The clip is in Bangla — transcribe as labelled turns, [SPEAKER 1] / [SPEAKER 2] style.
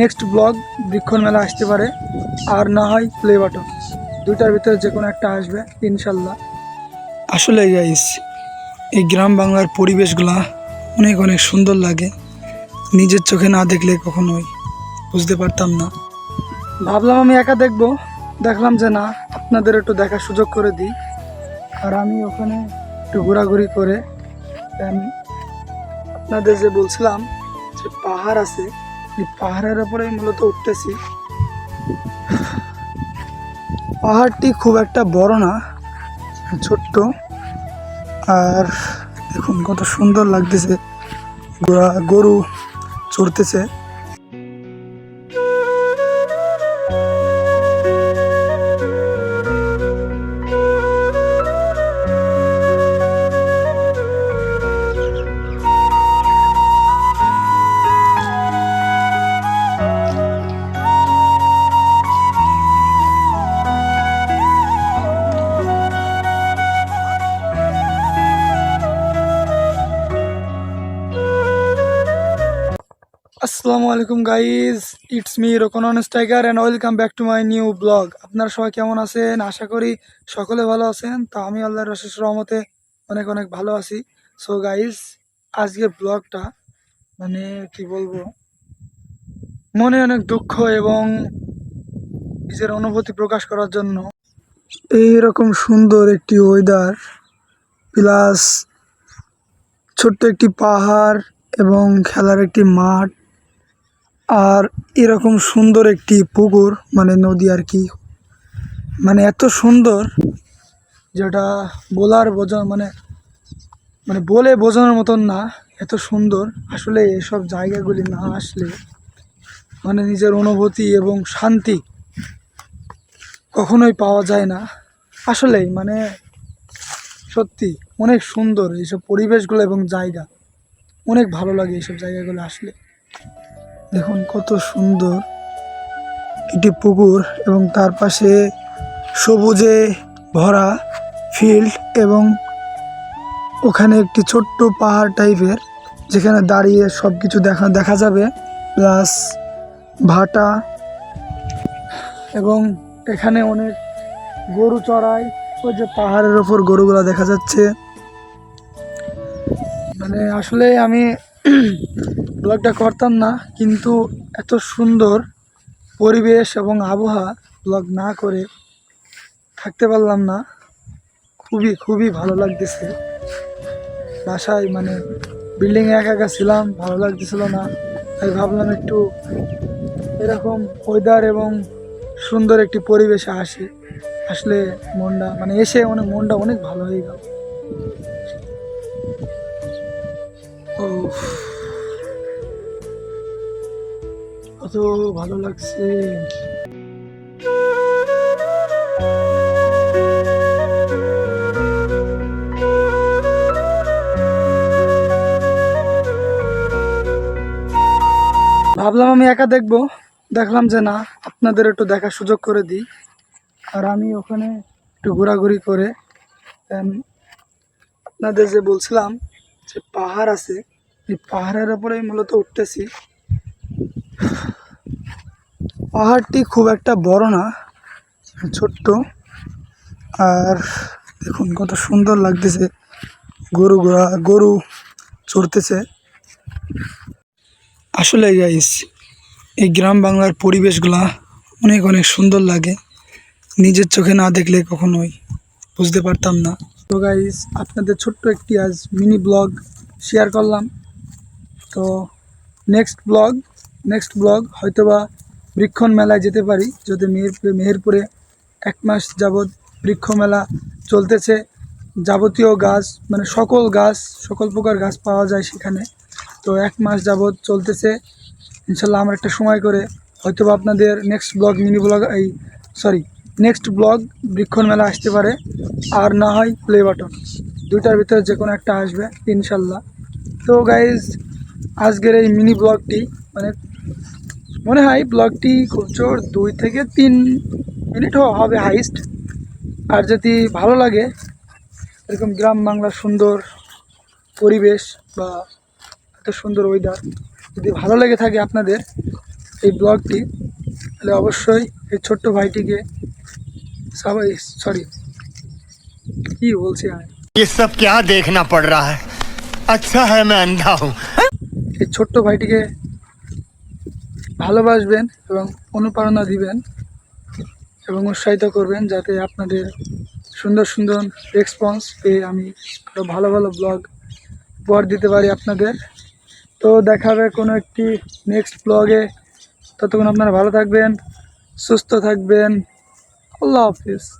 [SPEAKER 1] নেক্সট ব্লগ বৃক্ষণ মেলা আসতে পারে, আর না হয় প্লে বাটন দুইটার ভিতরে যে কোনো একটা আসবে, ইনশাল্লাহ। আসলে গাইস এই গ্রাম বাংলার পরিবেশগুলা অনেক অনেক সুন্দর লাগে। নিজের চোখে না দেখলে কখনোই বুঝতে পারতাম না। ভাবলাম আমি একা দেখব, দেখলাম যে না, আপনাদের একটু দেখার সুযোগ করে দিই। আর আমি ওখানে একটু ঘোরাঘুরি করে then আপনাদের যে বলছিলাম যে পাহাড় আছে পাহাড়ের উপরেই মূলত উঠতেছি। পাহাড়টি খুব একটা বড় না, ছোট্ট। আর দেখুন কত সুন্দর লাগতেছে। গরু চড়তেছে। আসসালামু আলাইকুম guys, it's me Rokonon Stiger and welcome back to my new vlog আপনারা সবাই কেমন আছেন? আশা করি সকলে ভালো আছেন। তো আমি আল্লাহর রশেষ রহমতে অনেক অনেক ভালো আছি। সো গাইজ আজকের ব্লগটা মানে কি বলব? মনে অনেক দুঃখ এবং নিজের অনুভূতি প্রকাশ করার জন্য। এইরকম সুন্দর একটি ওয়েদার প্লাস ছোট্ট একটি পাহাড় এবং খেলার একটি মাঠ। আর এরকম সুন্দর একটি পুকুর মানে নদী আর কি। মানে এত সুন্দর যেটা বলার বোঝা মানে মানে বলে বোঝানোর মতন না, এত সুন্দর। আসলে এসব জায়গাগুলি না আসলে মানে নিজের অনুভূতি এবং শান্তি কখনোই পাওয়া যায় না। আসলেই মানে সত্যি অনেক সুন্দর এইসব পরিবেশগুলো এবং জায়গা। অনেক ভালো লাগে এইসব জায়গাগুলো আসলে। দেখুন কত সুন্দর একটি পুকুর এবং তার পাশে সবুজে ভরা ফিল্ড এবং ওখানে একটি ছোট্ট পাহাড় টাইপের যেখানে দাঁড়িয়ে সব কিছু দেখা দেখা যাবে প্লাস ভাটা এবং এখানে অনেক গরু চড়ায় ওই যে পাহাড়ের ওপর গরুগুলা দেখা যাচ্ছে। মানে আসলে আমি ব্লগটা করতাম না, কিন্তু এত সুন্দর পরিবেশ এবং আবহাওয়া ব্লগ না করে থাকতে পারলাম না। খুবই খুবই ভালো লাগতেছে। বাসায় মানে বিল্ডিংয়ে একা একা ছিলাম, ভালো লাগতেছিল না। তাই ভাবলাম একটু এরকম ওয়েদার এবং সুন্দর একটি পরিবেশে আসি। আসলে মনটা মানে এসে অনেক মনটা অনেক ভালো হয়ে গেল। কত ভালো লাগছে। ভাবলাম আমি একা দেখব। দেখলাম যে না, আপনাদের একটু দেখার সুযোগ করে দিই। আর আমি ওখানে একটু ঘোরাঘুরি করে আপনাদের যে বলছিলাম যে পাহাড় আছে, এই পাহাড়ের উপরেই মূলত উঠতেছি। পাহাড়টি খুব একটা বড় না, ছোট্ট। আর দেখুন কত সুন্দর লাগতেছে। গরু গোড়া গরু চড়তেছে। আসলে গাইস এই গ্রাম বাংলার পরিবেশগুলা অনেক অনেক সুন্দর লাগে। নিজের চোখে না দেখলে কখনোই বুঝতে পারতাম না। তো গাইস আপনাদের ছোট্ট একটি আজ মিনি ব্লগ শেয়ার করলাম। তো নেক্সট ব্লগ নেক্সট ব্লগ হয়তোবা বৃক্ষণ মেলায় যেতে পারি, যদি মেহেরপুরে মেহেরপুরে এক মাস যাবৎ বৃক্ষ মেলা চলতেছে। যাবতীয় গাছ মানে সকল গাছ, সকল প্রকার গাছ পাওয়া যায় সেখানে। তো এক মাস যাবৎ চলতেছে। ইনশাল্লাহ আমরা একটা সময় করে হয়তোবা আপনাদের নেক্সট ব্লগ মিনি ব্লগ এই সরি নেক্সট ব্লগ বৃক্ষণ মেলা আসতে পারে, আর না হয় প্লে বাটন দুইটার ভিতরে যে কোনো একটা আসবে, ইনশাল্লাহ। তো গাইজ আজকের এই মিনি ব্লগটি মানে মনে হয় ব্লগটি খুব জোর দুই থেকে তিন মিনিট হবে হাইস্ট আর যদি ভালো লাগে, এরকম গ্রাম বাংলার সুন্দর পরিবেশ বা এত সুন্দর ওয়েদার যদি ভালো লেগে থাকে আপনাদের এই ব্লগটি তাহলে অবশ্যই এই ছোট্ট ভাইটিকে সবাই সরি কি বলছি আমি
[SPEAKER 2] ये सब क्या देखना पड़ रहा है अच्छा है मैं अंधा हूँ
[SPEAKER 1] এই ছোট্ট ভাইটিকে ভালোবাসবেন এবং অনুপ্রেরণা দিবেন এবং উৎসাহিত করবেন যাতে আপনাদের সুন্দর সুন্দর রেসপন্স পেয়ে আমি আরও ভালো ভালো ব্লগ উপহার দিতে পারি আপনাদের তো দেখা হবে কোনো একটি নেক্সট ব্লগে ততক্ষণ আপনারা ভালো থাকবেন সুস্থ থাকবেন Lopes.